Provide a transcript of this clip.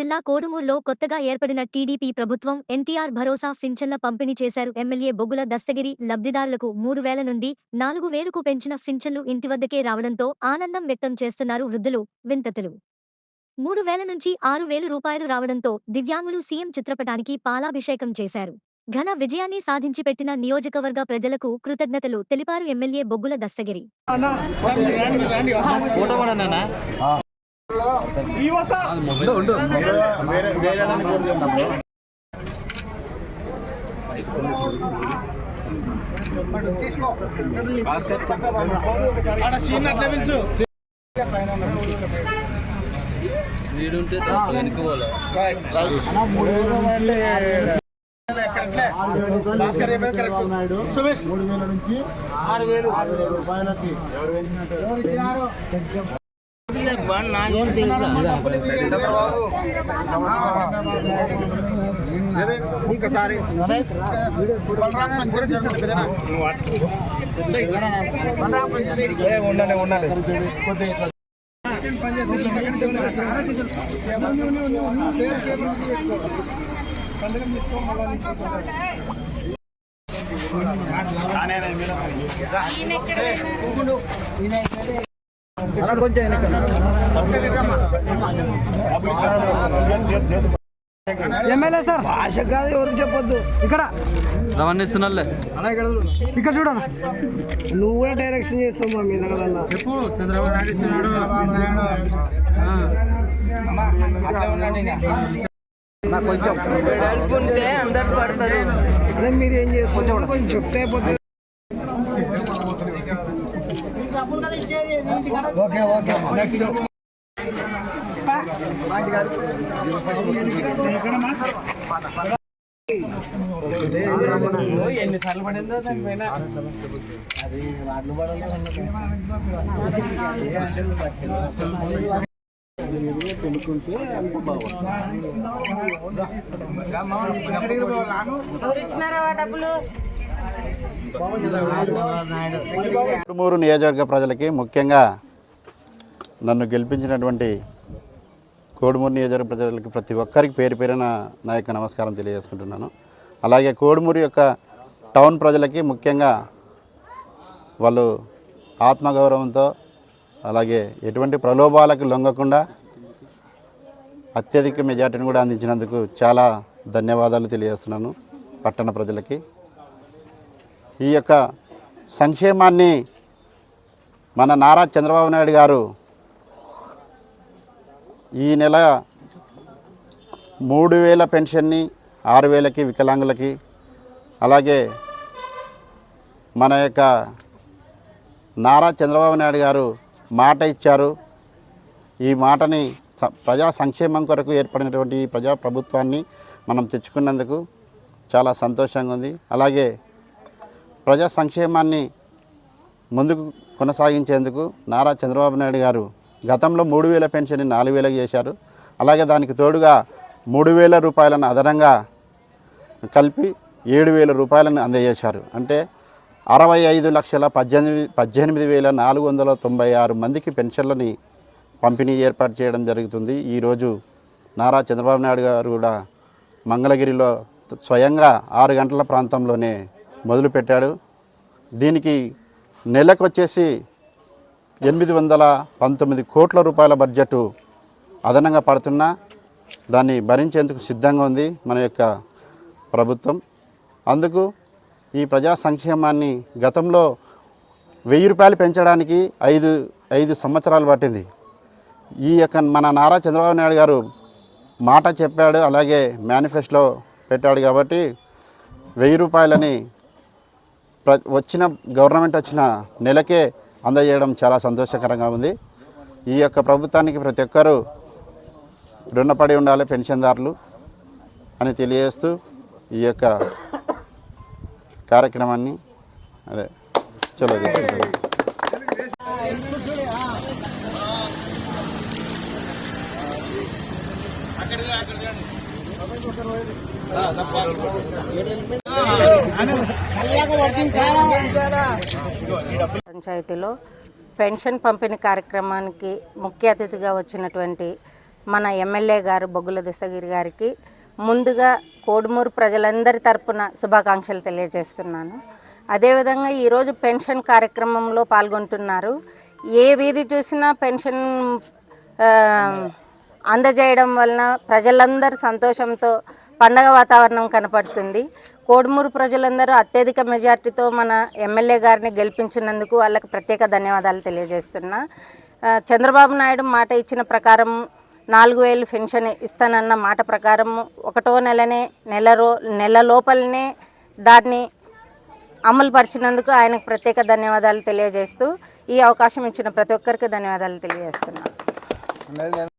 జిల్లా కోడుమూరులో కొత్తగా ఏర్పడిన టీడీపీ ప్రభుత్వం ఎన్టీఆర్ భరోసా ఫించన్ల పంపిణీ చేశారు. ఎమ్మెల్యే బొగ్గుల దస్తగిరి లబ్ధిదారులకు మూడు వేల నుండి నాలుగు వేలకు పెంచిన పింఛన్లు ఇంటి వద్దకే రావడంతో ఆనందం వ్యక్తం చేస్తున్నారు వృద్ధులు. వింతతులు మూడు వేల నుంచి ఆరు వేలు రూపాయలు రావడంతో దివ్యాంగులు సీఎం చిత్రపటానికి పాలాభిషేకం చేశారు. ఘన విజయాన్ని సాధించి పెట్టిన నియోజకవర్గ ప్రజలకు కృతజ్ఞతలు తెలిపారు ఎమ్మెల్యే బొగ్గుల దస్తగిరి. వీడుంటే వెనక పోలే మూడు వేల నుంచి ఆరు వేలు. ఆరు వేల రూపాయలకి. ఎవరు ఇంకసారి ఉండాలి ఉండాలి కొద్దిగా ఎమ్మెల్యే సార్. భాష కాదు ఎవరికి చెప్పొద్దు. ఇక్కడ. రవాణిస్తున్నలే ఇక్కడ చూడను? నువ్వు కూడా డైరెక్షన్ చేస్తావు మా మీద కదన్నా. కొంచెం అందరు పడతారు అదే మీరు ఏం చేస్తారు కొంచెం చెప్తే అయిపోతుంది. Okay okay. నెక్స్ట్ ఎన్నిసార్లు పడిందో దానిపైన అది వాటిలో పెళ్ళుకుంటే అంత మూరు నియోజకవర్గ ప్రజలకి ముఖ్యంగా నన్ను గెలిపించినటువంటి కోడుమూరు నియోజకవర్గ ప్రజలకి ప్రతి ఒక్కరికి పేరు పేరున నా యొక్క నమస్కారం తెలియజేసుకుంటున్నాను. అలాగే కోడుమూరు యొక్క టౌన్ ప్రజలకి ముఖ్యంగా వాళ్ళు ఆత్మగౌరవంతో అలాగే ఎటువంటి ప్రలోభాలకు లొంగకుండా అత్యధిక మెజార్టీని కూడా అందించినందుకు చాలా ధన్యవాదాలు తెలియజేస్తున్నాను పట్టణ ప్రజలకి. ఈ యొక్క సంక్షేమాన్ని మన నారా చంద్రబాబు నాయుడు గారు ఈ నెల మూడు వేల పెన్షన్ని ఆరు వేలకి వికలాంగులకి అలాగే మన యొక్క నారా చంద్రబాబు నాయుడు గారు మాట ఇచ్చారు. ఈ మాటని ప్రజా సంక్షేమం కొరకు ఏర్పడినటువంటి ఈ ప్రజా ప్రభుత్వాన్ని మనం తెచ్చుకున్నందుకు చాలా సంతోషంగా ఉంది. అలాగే ప్రజా సంక్షేమాన్ని ముందుకు కొనసాగించేందుకు నారా చంద్రబాబు నాయుడు గారు గతంలో మూడు వేల పెన్షన్ని నాలుగు వేలకు చేశారు. అలాగే దానికి తోడుగా మూడు వేల రూపాయలను అదనంగా కలిపి ఏడు వేల రూపాయలను అందజేశారు. అంటే అరవై ఐదు లక్షల పద్దెనిమిది పద్దెనిమిది వేల నాలుగు వందల తొంభై ఆరు మందికి పెన్షన్లని పంపిణీ ఏర్పాటు చేయడం జరుగుతుంది. ఈరోజు నారా చంద్రబాబు నాయుడు గారు కూడా మంగళగిరిలో స్వయంగా ఆరు గంటల ప్రాంతంలోనే మొదలుపెట్టాడు. దీనికి నెలకు వచ్చేసి ఎనిమిది వందల పంతొమ్మిది కోట్ల రూపాయల బడ్జెట్ అదనంగా పడుతున్నా దాన్ని భరించేందుకు సిద్ధంగా ఉంది మన యొక్క ప్రభుత్వం. అందుకు ఈ ప్రజా సంక్షేమాన్ని గతంలో వెయ్యి రూపాయలు పెంచడానికి ఐదు ఐదు సంవత్సరాలు పట్టింది. ఈ యొక్క మన నారా చంద్రబాబు నాయుడు గారు మాట చెప్పాడు అలాగే మేనిఫెస్టోలో పెట్టాడు కాబట్టి వెయ్యి రూపాయలని ప్ర వచ్చిన గవర్నమెంట్ వచ్చిన నెలకే అందజేయడం చాలా సంతోషకరంగా ఉంది. ఈ యొక్క ప్రభుత్వానికి ప్రతి ఒక్కరూ రుణపడి ఉండాలి పెన్షన్దారులు అని తెలియజేస్తూ ఈ యొక్క కార్యక్రమాన్ని అదే చలో అక్కడ పంచాయతీలో పెన్షన్ పంపిణీ కార్యక్రమానికి ముఖ్య అతిథిగా వచ్చినటువంటి మన ఎమ్మెల్యే గారు బొగ్గుల దిశగిరి గారికి ముందుగా కోడుమూరు ప్రజలందరి తరపున శుభాకాంక్షలు తెలియజేస్తున్నాను. అదేవిధంగా ఈరోజు పెన్షన్ కార్యక్రమంలో పాల్గొంటున్నారు. ఏ వీధి చూసినా పెన్షన్ అందజేయడం వలన ప్రజలందరూ సంతోషంతో పండగ వాతావరణం కనపడుతుంది. కోడుమూరు ప్రజలందరూ అత్యధిక మెజార్టీతో మన ఎమ్మెల్యే గారిని గెలిపించినందుకు వాళ్ళకి ప్రత్యేక ధన్యవాదాలు తెలియజేస్తున్నా. చంద్రబాబు నాయుడు మాట ఇచ్చిన ప్రకారం నాలుగు వేలు పెన్షన్ ఇస్తానన్న మాట ప్రకారం ఒకటో నెలనే నెల రో నెల లోపలనే దాన్ని అమలు పరిచినందుకు ఆయనకు ప్రత్యేక ధన్యవాదాలు తెలియజేస్తూ ఈ అవకాశం ఇచ్చిన ప్రతి ఒక్కరికి ధన్యవాదాలు తెలియజేస్తున్నాను